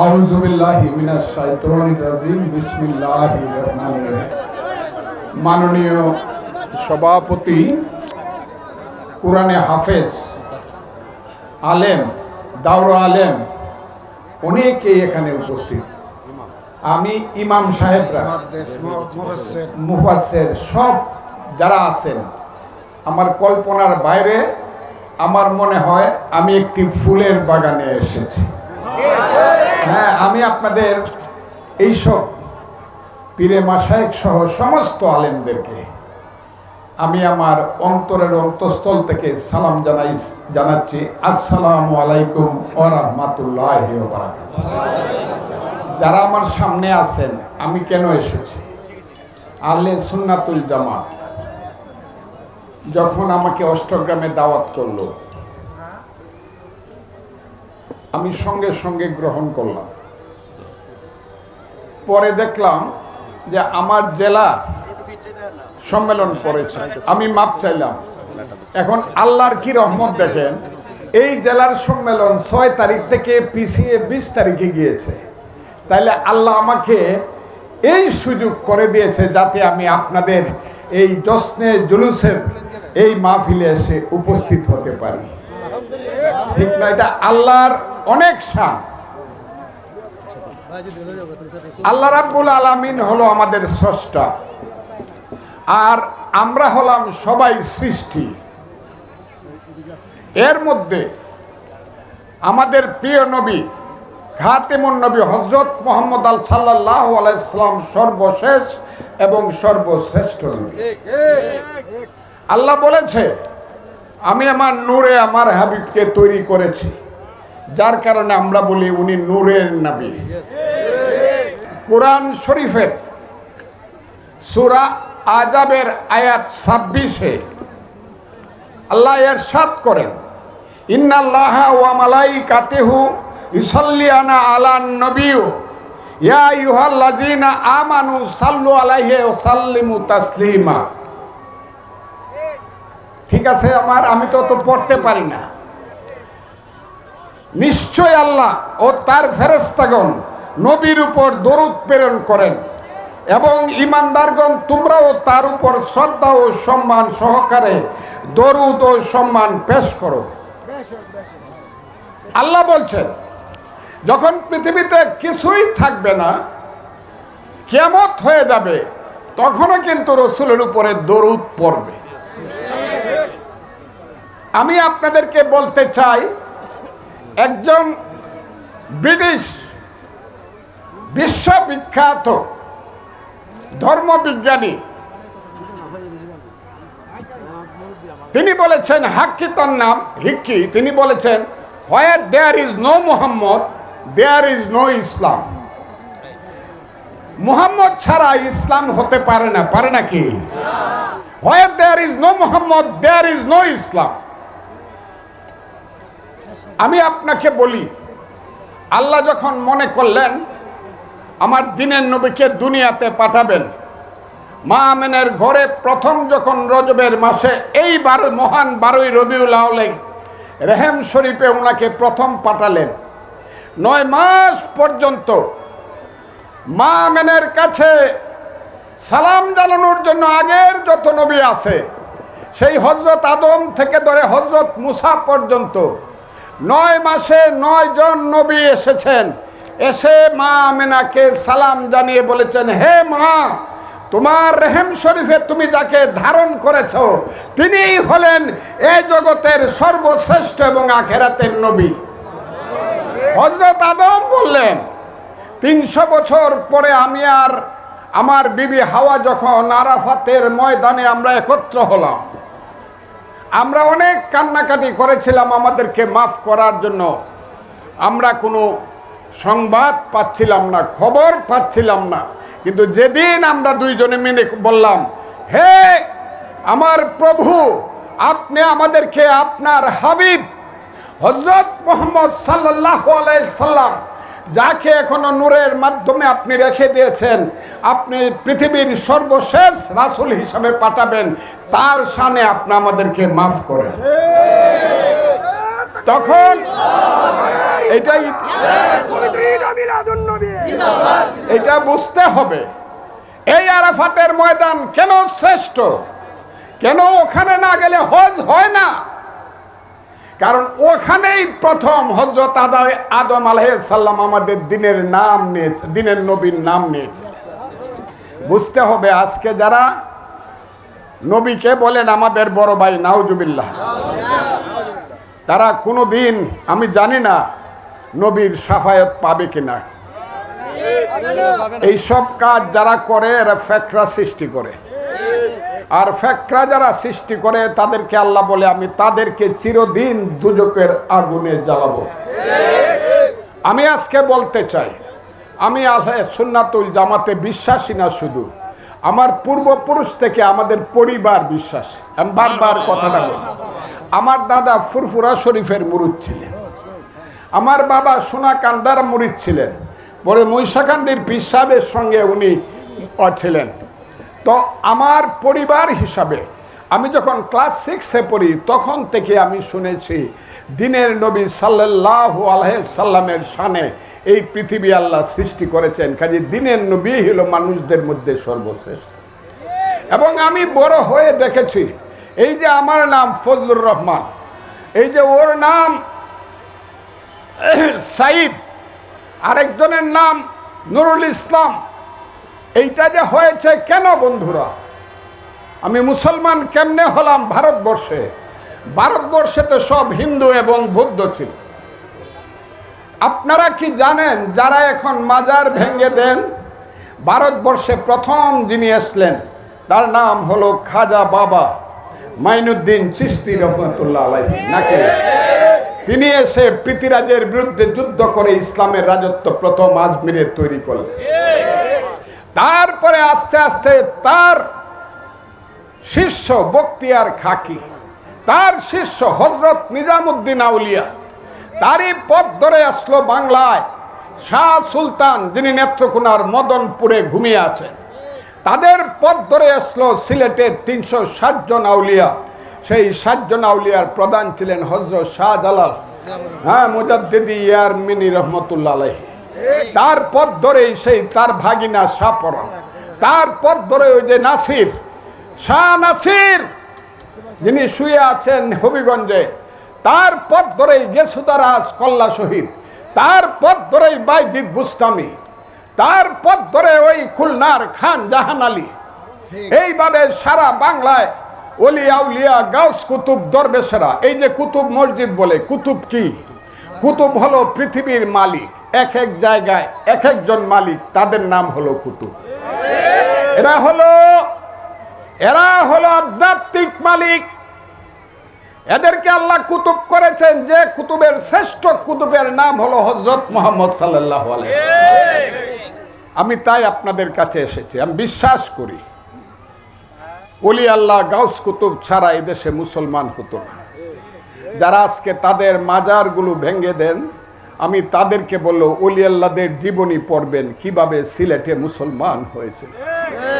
আউযু বিল্লাহি মিনাশ শাইতানির রাজিম, বিসমিল্লাহির রহমানির রহিম। মাননীয় সভাপতি, কোরআনে হাফেজ, আলেম, দাওরা আলেম, অনেকেই এখানে উপস্থিত। আমি ইমাম সাহেবরা মুফাসের সব যারা আছেন, আমার কল্পনার বাইরে আমার মনে হয় আমি একটি ফুলের বাগানে এসেছি। হ্যাঁ আমি আপনাদের এইসব পীরে মাসায়েক সহ সমস্ত আলেমদেরকে আমি আমার অন্তরের অন্তঃস্থল থেকে সালাম জানাই, জানাচ্ছি। আসসালামু আলাইকুম ও রহমাতুল্লাহ যারা আমার সামনে আছেন, আমি কেন এসেছি? আলে সুন্নাতুল জামাত যখন আমাকে অষ্টগ্রামে দাওয়াত করল আমি সঙ্গে সঙ্গে গ্রহণ করলাম। পরে দেখলাম যে আমার জেলা সম্মেলন করেছে আমি মাপ চাইলাম। এখন আল্লাহর কি রহমত দেখেন, এই জেলার সম্মেলন ছয় তারিখ থেকে পিছিয়ে বিশ তারিখে গিয়েছে। তাইলে আল্লাহ আমাকে এই সুযোগ করে দিয়েছে যাতে আমি আপনাদের এই যশ্নে জুলুসের এই মাহফিলে এসে উপস্থিত হতে পারি। ঠিক না? এটা আল্লাহর অনেক শান আল্লাহ রাব্বুল আলামিন হলো আমাদের স্রষ্টা। আর আমরা হলাম সবাই সৃষ্টি। এর মধ্যে আমাদের প্রিয় নবী খাতেমুন নবী হজরত মোহাম্মদ আল সাল্লাহ আলাইসলাম সর্বশেষ এবং সর্বশ্রেষ্ঠ নবী। আল্লাহ বলেছে, আমি আমার নূরে, আমার হাবিবকে তৈরি করেছি। যার কারণে আমরা বলি উনি নূরের নবী। কোরআন শরীফের সুরা আজাবের আয়াত ছাব্বিশে আল্লাহ এর সাত করেন ইন্নাল্লাহ ওয়া মালাইকাতিহু ইউসাল্লিয়ানা আলান নবিয়্যু ইয়া আইয়ুহাল্লাযীনা আমানু সাল্লু আলাইহি ওয়া সাল্লিমু তাসলিমা। ঠিক আছে আমার আমি তো তো পড়তে পারি না। নিশ্চয় আল্লাহ ও তার ফেরেস্তাগণ নবীর উপর দরুদ প্রেরণ করেন এবং ইমানদারগণ তোমরাও তার উপর শ্রদ্ধা ও সম্মান সহকারে দরুদ ও সম্মান পেশ করো। আল্লাহ বলছেন, যখন পৃথিবীতে কিছুই থাকবে না কেমত হয়ে যাবে, তখনও কিন্তু রসুলের উপরে দরুদ পড়বে। আমি আপনাদেরকে বলতে চাই একজন ব্রিটিশ বিশ্ববিখ্যাত ধর্মবিজ্ঞানী। তিনি বলেছেন, হাক্কি তার নাম, হিক্কি, তিনি বলেছেন, where there is no Mohammad, there is no Islam. Muhammad ছাড়া ইসলাম হতে পারে না, পারে নাকি where there is no Mohammad, there is no Islam. আমি আপনাকে বলি, আল্লাহ যখন মনে করলেন, আমার দিনের নবীকে দুনিয়াতে পাঠাবেন মা আমেনের ঘরে প্রথম যখন রজবের মাসে, এইবার মহান বারোই রবিউল আউলে রেহেম শরীফে ওনাকে প্রথম পাঠালেন। নয় মাস পর্যন্ত মা আমেনের কাছে সালাম জানানোর জন্য আগের যত নবী আছে, সেই হজরত আদম থেকে ধরে হজরত মুসা পর্যন্ত নয় মাসে নয় জন নবী এসেছেন। এসে মা আমেনাকে সালাম জানিয়ে বলেছেন, হে মা, তোমার রেহেম শরীফে তুমি যাকে ধারণ করেছ, তিনিই হলেন এ জগতের সর্বশ্রেষ্ঠ এবং আখেরাতের নবী। হজরত আদম বললেন, তিনশো বছর পরে আমি আর আমার বিবি হাওয়া যখন আরাফাতের ময়দানে আমরা একত্র হলাম আমরা অনেক কান্নাকাটি করেছিলাম আমাদেরকে মাফ করার জন্য। আমরা কোনো সংবাদ পাচ্ছিলাম না, খবর পাচ্ছিলাম না। কিন্তু যেদিন আমরা দুইজনে মিলে বললাম, হে আমার প্রভু, আপনি আমাদেরকে আপনার হাবিব হজরত মোহাম্মদ সাল্লাহ আলাই সাল্লাম যাকে এখনও নূরের মাধ্যমে আপনি রেখে দিয়েছেন, আপনি পৃথিবীর সর্বশেষ রাসুল হিসাবে পাঠাবেন, তার সানে আপনি আমাদেরকে মাফ করেন। তখন এটাই এটা বুঝতে হবে, এই আরাফাতের ময়দান কেন শ্রেষ্ঠ? কেন ওখানে না গেলে হজ হয় না? কারণ ওখানেই প্রথম হজরত আদায় আদম আলাইসাল্লাম আমাদের দিনের নাম নিয়েছে দিনের নবীর নাম নিয়েছে। বুঝতে হবে আজকে যারা নবীকে বলেন আমাদের বড় ভাই নাউজুবিল্লাহ। তারা কোনো দিন আমি জানি না নবীর সাফায়ত পাবে কিনা। এই সব কাজ যারা করে এরা ফ্যাকরা সৃষ্টি করে। আর ফ্যাকরা যারা সৃষ্টি করে তাদেরকে আল্লাহ বলে, আমি তাদেরকে চিরদিন দুজকের আগুনে জ্বালাবো। আমি আজকে বলতে চাই, আমি আল্লাহ সুন্নাতুল জামাতে বিশ্বাসী না শুধু, আমার পূর্বপুরুষ থেকে আমাদের পরিবার বিশ্বাস। আমি বারবার কথাটা বলি, আমার দাদা ফুরফুরা শরীফের মুরুদ ছিলেন, আমার বাবা সোনাকান্দার মুরিদ ছিলেন, পরে মহিষাকান্দির পিসাবের সঙ্গে উনি ছিলেন। তো আমার পরিবার হিসাবে আমি যখন ক্লাস সিক্সে পড়ি, তখন থেকে আমি শুনেছি দিনের নবী সাল্লাহ আলহ সাল্লামের সানে এই পৃথিবী আল্লাহ সৃষ্টি করেছেন। কাজে দিনের নবী হলো মানুষদের মধ্যে সর্বশ্রেষ্ঠ। এবং আমি বড় হয়ে দেখেছি, এই যে আমার নাম ফজলুর রহমান, এই যে ওর নাম সাইদ আরেকজনের নাম নুরুল ইসলাম এইটা যে হয়েছে কেন বন্ধুরা? আমি মুসলমান কেমনে হলাম ভারতবর্ষে? ভারতবর্ষে তো সব হিন্দু এবং বৌদ্ধ ছিল। আপনারা কি জানেন যারা এখন মাজার ভেঙে দেন? ভারতবর্ষে প্রথম যিনি আসলেন তার নাম হলো খাজা বাবা মাইনুদ্দিন চিস্তি রহমতুল্লাহ নাকি? তিনি এসে পৃথিরাজের বিরুদ্ধে যুদ্ধ করে ইসলামের রাজত্ব প্রথম আজমিরের তৈরি করলেন। তারপরে আস্তে আস্তে তার শিষ্য বক্তিয়ার খাকি, তার শিষ্য হজরত নিজামুদ্দিন আউলিয়া, তারই পথ ধরে আসলো বাংলায় শাহ সুলতান, যিনি নেত্রকোনার মদনপুরে ঘুমিয়ে আছেন। তাদের পথ ধরে আসলো সিলেটের তিনশো ষাট জন আউলিয়া। সেই ষাট জন আউলিয়ার প্রধান ছিলেন হজরত শাহজালাল। হ্যাঁ মুজাদ্দিদি ইয়ার মিনি রহমতুল্লাহ আলাইহি। তার পথ ধরেই সেই তার ভাগিনা সাপরণ তার পথ ধরে ওই যে নাসির, শাহ নাসির, যিনি শুয়ে আছেন হবিগঞ্জে। তার পথ ধরেই গেসুদারাজ কল্লা শহীদ। তার পথ ধরেই বাইজিদ বুস্তামি। তার পথ ধরে ওই খুলনার খান জাহান আলী। এইভাবে সারা বাংলায় অলি আউলিয়া, গাউস কুতুব, দরবেশেরা, এই যে কুতুব মসজিদ বলে, কুতুব কি? কুতুব হলো পৃথিবীর মালিক। এক এক জায়গায় এক একজন মালিক, তাদের নাম হলো কুতুব। এরা হলো এরা হলো আধ্যাত্মিক মালিক। এদেরকে আল্লাহ কুতুব করেছেন যে কুতুবের শ্রেষ্ঠ কুতুবের নাম হলো হজরত মোহাম্মদ সাল্লাহ আমি তাই আপনাদের কাছে এসেছি, আমি বিশ্বাস করি অলি আল্লাহ গাউস কুতুব ছাড়া এদেশে মুসলমান হতো না। যারা আজকে তাদের মাজারগুলো ভেঙে দেন আমি তাদেরকে বলল অলি আল্লাদের জীবনী পড়বেন। কীভাবে সিলেটে মুসলমান হয়েছিল?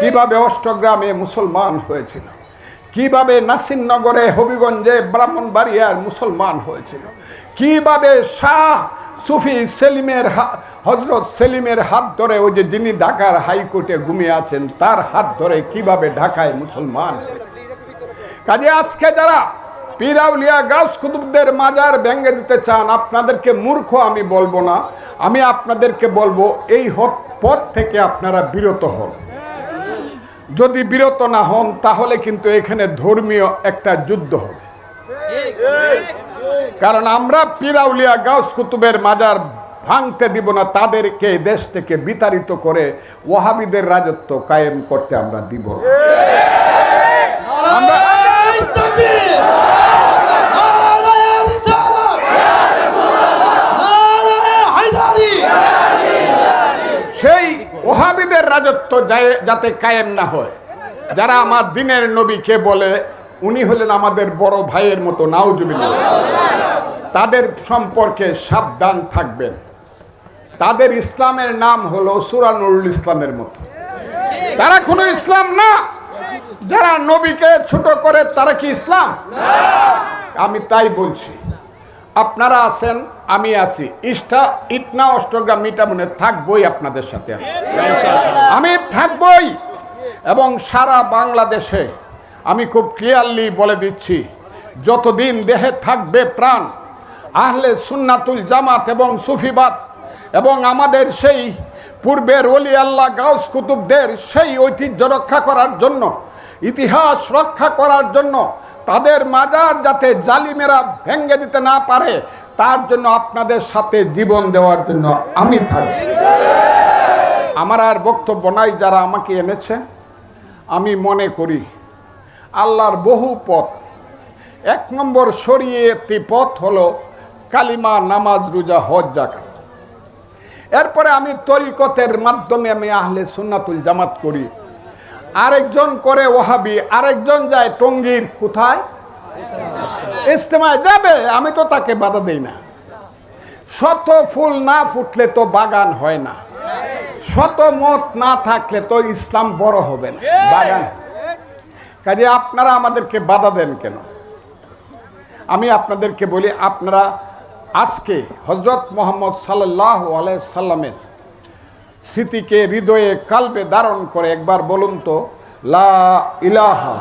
কীভাবে অষ্টগ্রামে মুসলমান হয়েছিল? কীভাবে নাসিরনগরে, হবিগঞ্জে, ব্রাহ্মণবাড়িয়ার মুসলমান হয়েছিল? কীভাবে শাহ সুফি সেলিমের হজরত সেলিমের হাত ধরে ওই যে যিনি ঢাকার হাইকোর্টে ঘুমিয়ে আছেন, তার হাত ধরে কীভাবে ঢাকায় মুসলমান হয়েছে? কাজে আজকে যারা পিরাউলিয়া গাছ কুতুবদের মাজার ভেঙে দিতে চান, আপনাদেরকে মূর্খ আমি বলব না। আমি আপনাদেরকে বলব, এই পথ থেকে আপনারা বিরত হন। যদি বিরত না হন, তাহলে কিন্তু এখানে ধর্মীয় একটা যুদ্ধ হবে। কারণ আমরা পিরাউলিয়া গাউস কুতুবের মাজার ভাঙতে দিব না, তাদেরকে দেশ থেকে বিতাড়িত করে ওয়াহাবিদের রাজত্ব কায়েম করতে আমরা দিব না। আমরা সেই ওহাবিদের রাজত্ব যায়- যাতে কায়েম না হয়। যারা আমার দিনের নবীকে বলে, উনি হলেন আমাদের বড় ভাইয়ের মতো, নাউজুবিল্লাহ। তাদের সম্পর্কে সাবধান থাকবেন। তাদের ইসলামের নাম হলো সুরানুরুল ইসলামের মতো। তারা কোনো ইসলাম না। যারা নবীকে ছোট করে, তারা কি ইসলাম? আমি তাই বলছি। আপনারা আছেন, আমি আছি ইষ্টা ইটনা, অষ্টগ্রাম মিটা মিটামনে থাকবই আপনাদের সাথে। আমি থাকবই এবং সারা বাংলাদেশে আমি খুব ক্লিয়ারলি বলে দিচ্ছি, যতদিন দেহে থাকবে প্রাণ, আহলে সুন্নাতুল জামাত এবং সুফিবাদ এবং আমাদের সেই পূর্বের অলি আল্লাহ গাউস কুতুবদের সেই ঐতিহ্য রক্ষা করার জন্য, ইতিহাস রক্ষা করার জন্য তাদের মাজার যাতে জালিমেরা ভেঙ্গে দিতে না পারে, তার জন্য আপনাদের সাথে জীবন দেওয়ার জন্য আমি থাকি। আমার আর বক্তব্য নাই যারা আমাকে এনেছে। আমি মনে করি, আল্লাহর বহু পথ। এক নম্বর শরীয়তি পথ হলো কালিমা নামাজ রোজা হজ জাকাত এরপরে আমি তরিকতের মাধ্যমে আমি আহলে সুন্নাতুল জামাত করি। আরেকজন করে ওহাবি আরেকজন যায় টঙ্গীর কোথায়? ইস্তেমায় যাবে আমি তো তাকে বাধা দেই না। শত ফুল না ফুটলে তো বাগান হয় না। শত মত না থাকলে তো ইসলাম বড় হবে না। বাগান। কাজে আপনারা আমাদেরকে বাধা দেন কেন? আমি আপনাদেরকে বলি আপনারা আজকে হজরত মোহাম্মদ সাল্লাহ আলাই সাল্লামের স্মৃতিকে হৃদয়ে কালবে ধারণ করে একবার বলুন তো লা ইলাহা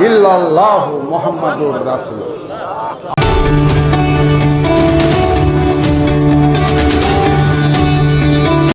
রাসুল রাসূল